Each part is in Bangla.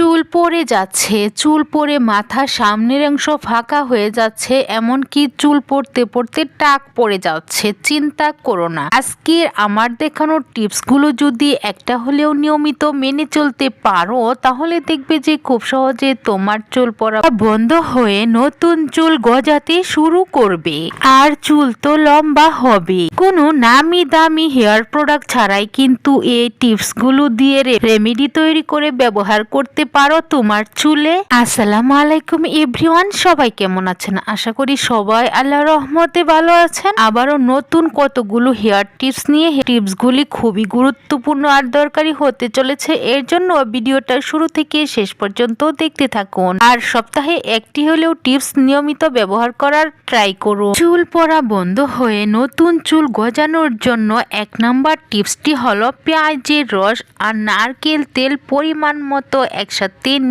চুল পড়ে যাচ্ছে, চুল পড়ে মাথার সামনের অংশ ফাঁকা হয়ে যাচ্ছে, এমনকি চুল পড়তে পড়তে টাক পড়ে যাচ্ছে। চিন্তা করো না। আজকের আমার দেখানো টিপসগুলো যদি একটা হলেও নিয়মিত মেনে চলতে পারো, তাহলে দেখবে যে খুব সহজে তোমার চুল পড়া বন্ধ হয়ে নতুন চুল গজাতে শুরু করবে। আর চুল তো লম্বা হবে। কোনো নামি দামি হেয়ার প্রোডাক্ট ছাড়াই কিন্তু এই টিপসগুলো দিয়ে রেমেডি তৈরি করে ব্যবহার করতে পারো তোমার চুলে। আসসালামু আলাইকুম এভরিওয়ান, সবাই কেমন আছেন? আশা করি সবাই আল্লাহ রহমতে ভালো আছেন। আবারও নতুন কতগুলো হেয়ার টিপস নিয়ে টিপসগুলি খুবই গুরুত্বপূর্ণ আর দরকারি হতে চলেছে। এর জন্য ভিডিওটা শুরু থেকে শেষ পর্যন্ত দেখতে থাকুন। আর সপ্তাহে একটি হলেও টিপস নিয়মিত ব্যবহার করার ট্রাই করুন। চুল পরা বন্ধ হয়ে নতুন চুল গজানোর জন্য এক নাম্বার টিপসটি হলো পেঁয়াজের রস আর নারকেল তেল পরিমাণ মতো একসাথে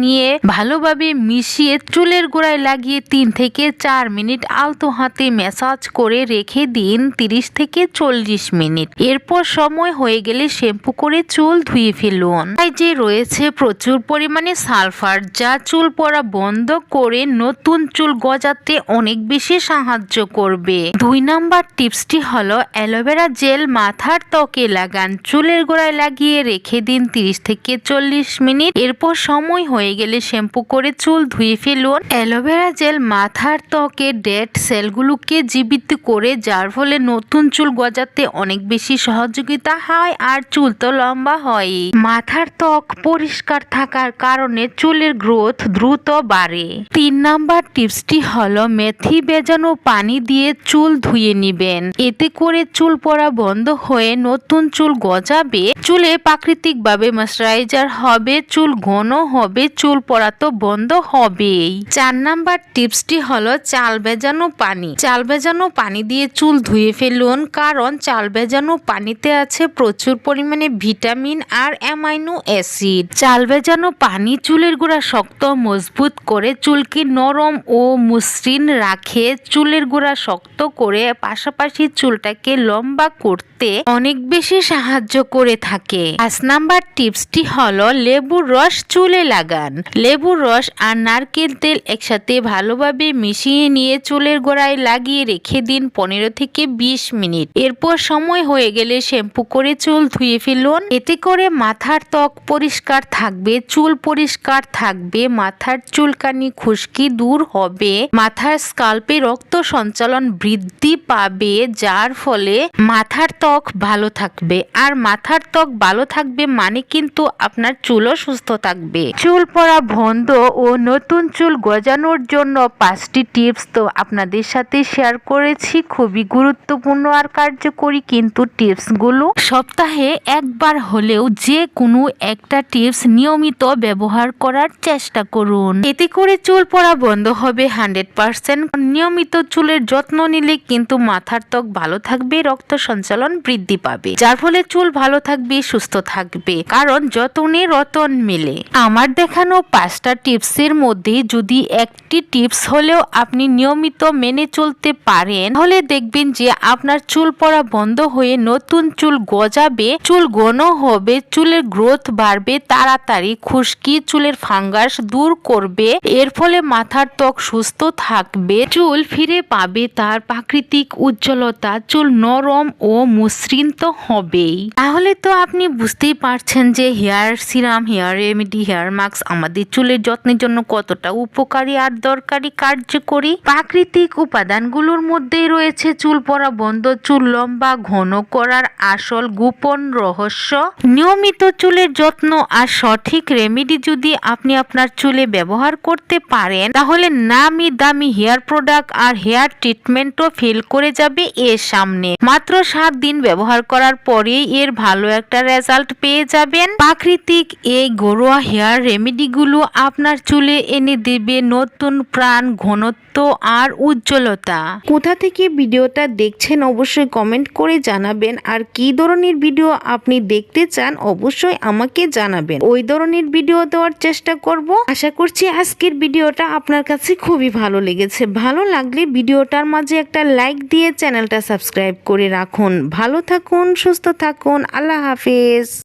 নিয়ে ভালোভাবে মিশিয়ে চুলের গোড়ায় লাগিয়ে তিন থেকে চার মিনিট আলতো হাতে ম্যাসাজ করে রেখে দিন তিরিশ থেকে চল্লিশ মিনিট। এরপর সময় হয়ে গেলে শ্যাম্পু করে চুল ধুয়ে ফেলুন। তাই যে রয়েছে প্রচুর পরিমাণে সালফার, যা চুল পড়া বন্ধ করে নতুন চুল গজাতে অনেক বেশি সাহায্য করবে। দুই নাম্বার টিপসটি হলো অ্যালোভেরা জেল মাথার ত্বকে লাগান। চুলের গোড়ায় লাগিয়ে রেখে দিন তিরিশ থেকে চল্লিশ মিনিট। এরপর সময় হয়ে গেলে শ্যাম্পু করে চুল ধুয়ে ফেলুন। অ্যালোভেরা জেল মাথার ত্বকে ডেড সেলগুলোকে জীবিত করে, যার ফলে নতুন চুল গজাতে অনেক বেশি সহযোগিতা হয় আর চুল তো লম্বা হয়। মাথার ত্বক পরিষ্কার থাকার কারণে চুলের গ্রোথ দ্রুত বাড়ে। তিন নাম্বার টিপসটি হলো মেথি বেজানো পানি দিয়ে চুল ধুয়ে নিবেন। এতে করে চুল পড়া বন্ধ হয়ে নতুন চুল গজাবে। চুলে প্রাকৃতিকভাবে ময়শ্চারাইজার হবে। চুল ঘন হবে, চুল পড়া তো বন্ধ হবেই। চার নাম্বার টিপসটি হলো চাল ভেজানো পানি। চাল ভেজানো পানি দিয়ে চুল ধুয়ে ফেলুন, কারণ চাল ভেজানো পানিতে আছে প্রচুর পরিমাণে ভিটামিন আর অ্যামাইনো অ্যাসিড। চাল ভেজানো পানি চুলের গোড়া শক্ত, মজবুত করে চুলকে নরম ও মসৃণ রাখে। চুলের গোড়া শক্ত করে পাশাপাশি চুলটাকে লম্বা করতে অনেক বেশি সাহায্য করে থাকে। পাঁচ নাম্বার টিপসটি হলো লেবুর রস চুলে লাগান। লেবুর রস আর নারকেল তেল একসাথে ভালোভাবে মিশিয়ে নিয়ে চুলের গোড়ায় লাগিয়ে রেখে দিন পনেরো থেকে বিশ মিনিট। এরপর সময় হয়ে গেলে শ্যাম্পু করে চুল ধুয়ে ফেলুন। এতে করে মাথার ত্বক পরিষ্কার থাকবে, চুল পরিষ্কার থাকবে, মাথার চুলকানি খুশকি দূর হবে, মাথার স্কাল্পে রক্ত সঞ্চালন বৃদ্ধি পাবে, যার ফলে মাথার ত্বক ভালো থাকবে। আর মাথার ত্বক ভালো থাকবে মানে কিন্তু আপনার চুলও সুস্থ থাকবে। চুল পড়া বন্ধ ও নতুন চুল গজানোর জন্য পাঁচটি টিপস তো আপনাদের সাথে শেয়ার করেছি। খুবই গুরুত্বপূর্ণ আর কার্যকরী কিন্তু টিপসগুলো। সপ্তাহে একবার হলেও যে কোনো একটা টিপস নিয়মিত ব্যবহার করার চেষ্টা করুন। এতে করে চুল পড়া বন্ধ হবে হান্ড্রেড পার্সেন্ট। নিয়মিত চুলের যত্ন নিলে কিন্তু মাথার ত্বক ভালো থাকবে, রক্ত সঞ্চালন বৃদ্ধি পাবে। যার ফলে চুল ভালো থাকবে, সুস্থ থাকবে। কারণ যতনে রতন মিলে। আমার দেখানো পাঁচটা টিপসের মধ্যে যদি একটি টিপস হলেও আপনি নিয়মিত মেনে চলতে পারেন, তাহলে দেখবেন যে আপনার চুল পড়া বন্ধ হয়ে নতুন চুল গজাবে, চুল ঘন হবে, চুলের গ্রোথ বাড়বে, তাড়াতাড়ি খুশকি চুলের ফাঙ্গাস দূর করবে, এর ফলে মাথার ত্বক সুস্থ থাকবে, চুল ফিরে পাবে, তার প্রাকৃতিক উজ্জ্বলতা চুল নরম ও মসৃণ তো হবেই। তাহলে তো আপনি বুঝতেই পারছেন যে hair serum, hair remedy, hair mask আমাদের চুলের যত্নের জন্য কতটা উপকারী আর দরকারি কার্যকরী? প্রাকৃতিক উপাদানগুলোর মধ্যেই রয়েছে চুল পড়া বন্ধ, চুল লম্বা, ঘন করার আসল গোপন রহস্য। নিয়মিত চুলের যত্ন আর সঠিক রেমেডি যদি আপনি আপনার চুলে ব্যবহার করতে পারেন, তাহলে নামি দামি হেয়ার প্রোডাক্ট আর হেয়ার ট্রিটমেন্টও ফেল করে যাবে এর সামনে। মাত্র সাত দিন ব্যবহার করার পরেই এর ভালো একটা রেজাল্ট পেয়ে যাবেন। প্রাকৃতিক এই ঘরোয়া হেয়ার রেমেডিগুলো আপনার চুলে এনে দেবে নতুন প্রাণ ঘনত্ব আর উজ্জ্বলতা। কোথা থেকে ভিডিওটা দেখছেন অবশ্যই কমেন্ট করে জানাবেন। আর কি ধরনের ভিডিও আপনি দেখতে চান অবশ্যই আমাকে জানাবেন। ওই ধরনের ভিডিও দেওয়ার চেষ্টা করব। আশা করছি আজকের ভিডিওটা আপনার কাছে খুবই ভালো লেগেছে। ভালো লাগলে ভিডিওটার মাঝে একটা লাইক দিয়ে চ্যানেলটা সাবস্ক্রাইব করে রাখুন। ভালো থাকুন, সুস্থ থাকুন। আল্লাহ হাফেজ।